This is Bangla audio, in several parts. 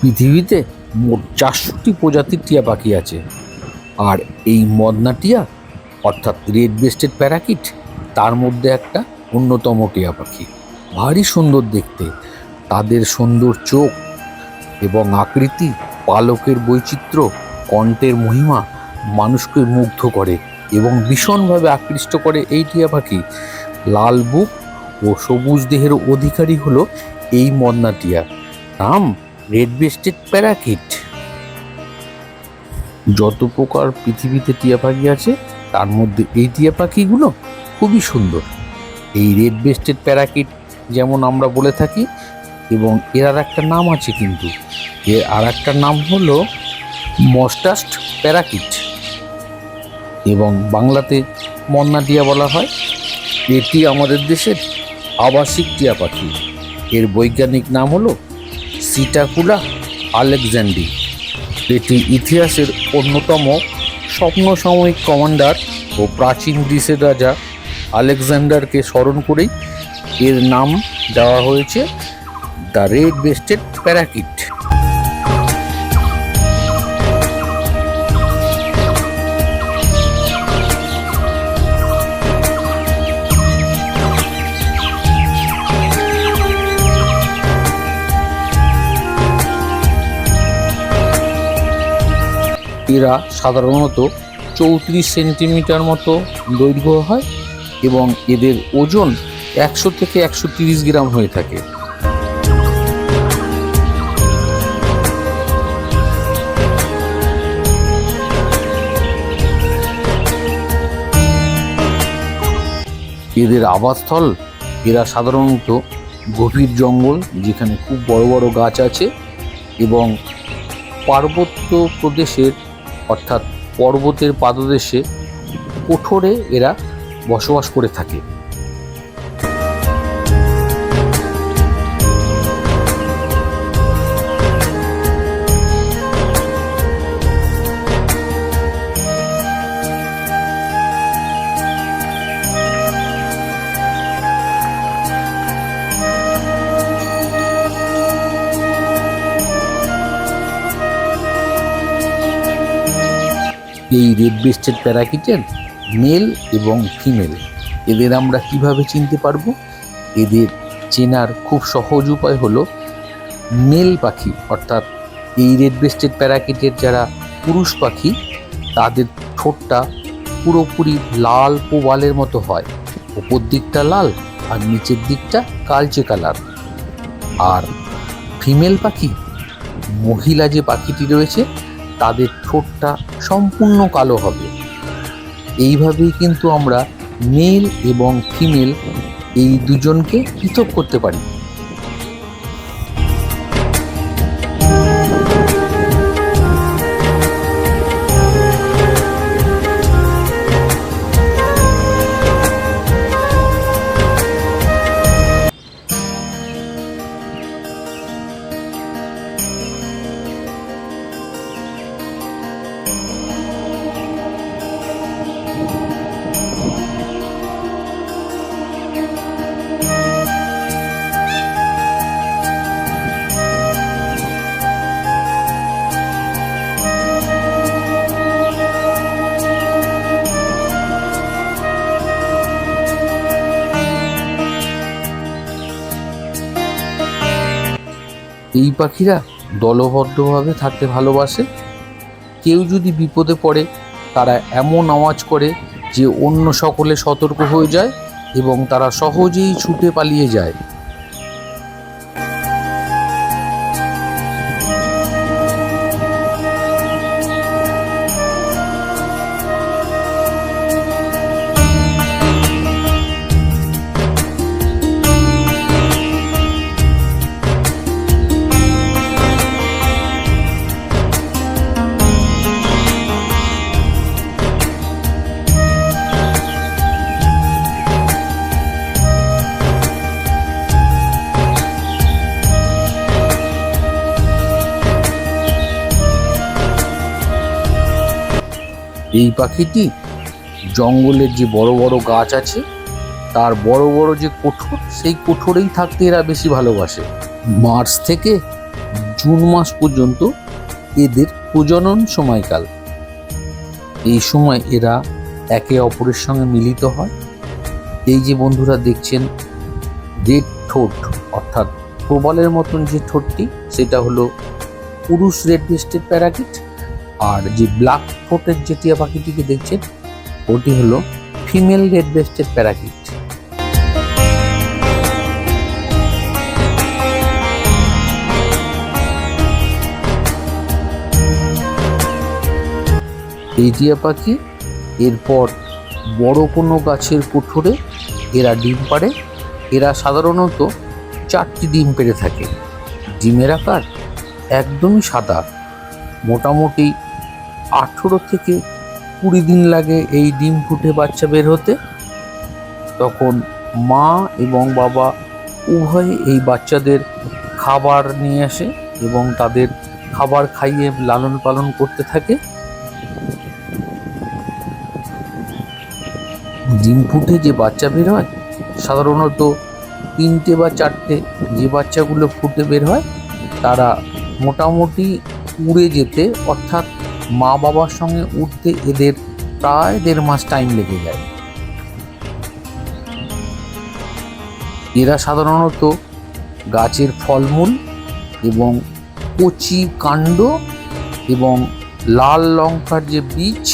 পৃথিবীতে মোট চারশোটি প্রজাতির টিয়া পাখি আছে। আর এই মদনা টিয়া, অর্থাৎ রেড বেস্টেড প্যারাকিট, তার মধ্যে একটা অন্যতম টিয়া পাখি। ভারী সুন্দর দেখতে, তাদের সুন্দর চোখ এবং আকৃতি, পালকের বৈচিত্র্য, কণ্ঠের মহিমা মানুষকে মুগ্ধ করে এবং ভীষণভাবে আকৃষ্ট করে এই টিয়া পাখি। লাল বুক ও সবুজ দেহের অধিকারী হলো এই মদনা টিয়া। নাম রেড বেস্টেড প্যারাকিট। যত প্রকার পৃথিবীতে টিয়া পাখি আছে, তার মধ্যে এই টিয়া পাখিগুলো খুবই সুন্দর। এই রেড বেস্টেড প্যারাকিট যেমন আমরা বলে থাকি, এবং এর আর একটা নাম আছে কিন্তু, এর আর একটা নাম হলো মস্টাস্ট প্যারাকিট। এবং বাংলাতে মন্না টিয়া বলা হয়। এটি আমাদের দেশের আবাসিক টিয়া পাখি। এর বৈজ্ঞানিক নাম হলো সিটাকুলা আলেকজান্ডি এটি ইতিহাসের অন্যতম স্বপ্ন সাময়িক কমান্ডার ও প্রাচীন গ্রিসের রাজা আলেকজান্ডারকে স্মরণ করেই এর নাম দেওয়া হয়েছে দ্য রেড বেস্টেড প্যারাকিট। এরা সাধারণত চৌত্রিশ সেন্টিমিটার মতো দৈর্ঘ্য হয় এবং এদের ওজন একশো থেকে একশো তিরিশ গ্রাম হয়ে থাকে। এদের আবাসস্থল, এরা সাধারণত গভীর জঙ্গল, যেখানে খুব বড় বড় গাছ আছে এবং পার্বত্য প্রদেশের অর্থাৎ পর্বতের পাদদেশে কঠোরে এরা বসবাস করে থাকে। এই রেড বেস্টেড প্যারাকিটের মেল এবং ফিমেল। এদের আমরা কীভাবে চিনতে পারব? এদের চেনার খুব সহজ উপায় হলো মেল পাখি, অর্থাৎ এই রেড বেস্টেড প্যারাকিটের যারা পুরুষ পাখি, তাদের ঠোঁটটা পুরোপুরি লাল পোবালের মতো হয়। ওপর দিকটা লাল আর নিচের দিকটা কালচে কালার। আর ফিমেল পাখি, মহিলা যে পাখিটি রয়েছে তাদের ঠোঁটটা সম্পূর্ণ কালো হবে। এইভাবেই কিন্তু আমরা মেল এবং ফিমেল এই দুজনকে পৃথক করতে পারি। এই পাখিরা দলবদ্ধভাবে থাকতে ভালোবাসে। কেউ যদি বিপদে পড়ে, তারা এমন আওয়াজ করে যে অন্য সকলে সতর্ক হয়ে যায় এবং তারা সহজেই ছুটে পালিয়ে যায়। এই পাখিটি জঙ্গলের যে বড় বড় গাছ আছে, তার বড় বড় যে কোঠর, সেই কোঠরেই থাকতে এরা বেশি ভালোবাসে। মার্চ থেকে জুন মাস পর্যন্ত এদের প্রজনন সময়কাল। এই সময় এরা একে অপরের সঙ্গে মিলিত হয়। এই যে বন্ধুরা দেখছেন, রেড ঠোঁট, অর্থাৎ প্রবালের মতন যে ঠোঁটটি, সেটা হলো পুরুষ রেড বেস্টেড প্যারাকিট আর যে ব্ল্যাক ঠোঁটের যে টিয়া পাখিটিকে দেখছেন, ওটি হলো ফিমেল রেড বেস্টেড প্যারাকিট এই টিয়া পাখি এরপর বড় কোনো গাছের কুঠোরে এরা ডিম পাড়ে। এরা সাধারণত চারটি ডিম পেড়ে থাকে। ডিমের আকার একদমই সাদা। মোটামুটি আঠেরো থেকে কুড়ি দিন লাগে এই ডিম ফুটে বাচ্চা বের হতে। তখন মা এবং বাবা উভয়ে এই বাচ্চাদের খাবার নিয়ে আসে এবং তাদের খাবার খাইয়ে লালন পালন করতে থাকে। ডিম ফুটে যে বাচ্চা বের হয়, সাধারণত তিনটে বা চারটে যে বাচ্চাগুলো ফুটে বের হয়, তারা মোটামুটি উড়ে যেতে, অর্থাৎ মা বাবার সঙ্গে উঠতে এদের প্রায় দেড় মাস টাইম লেগে যায়। এরা সাধারণত গাছের ফলমূল এবং কচি কাণ্ড এবং লাল লঙ্কার যে বীজ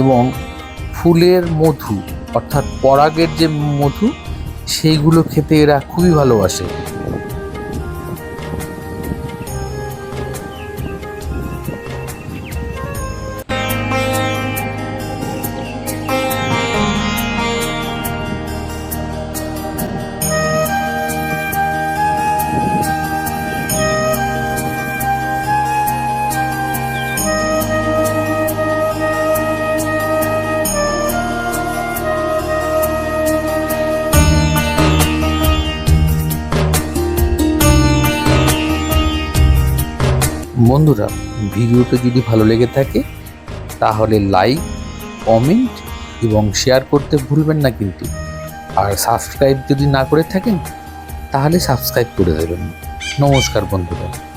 এবং ফুলের মধু, অর্থাৎ পরাগের যে মধু, সেইগুলো খেতে এরা খুবই ভালোবাসে। বন্ধুরা, ভিডিওটা যদি ভালো লেগে থাকে, তাহলে লাইক কমেন্ট এবং শেয়ার করতে ভুলবেন না কিন্তু। আর সাবস্ক্রাইব যদি না করে থাকেন, তাহলে সাবস্ক্রাইব করে দেবেন। নমস্কার বন্ধুরা।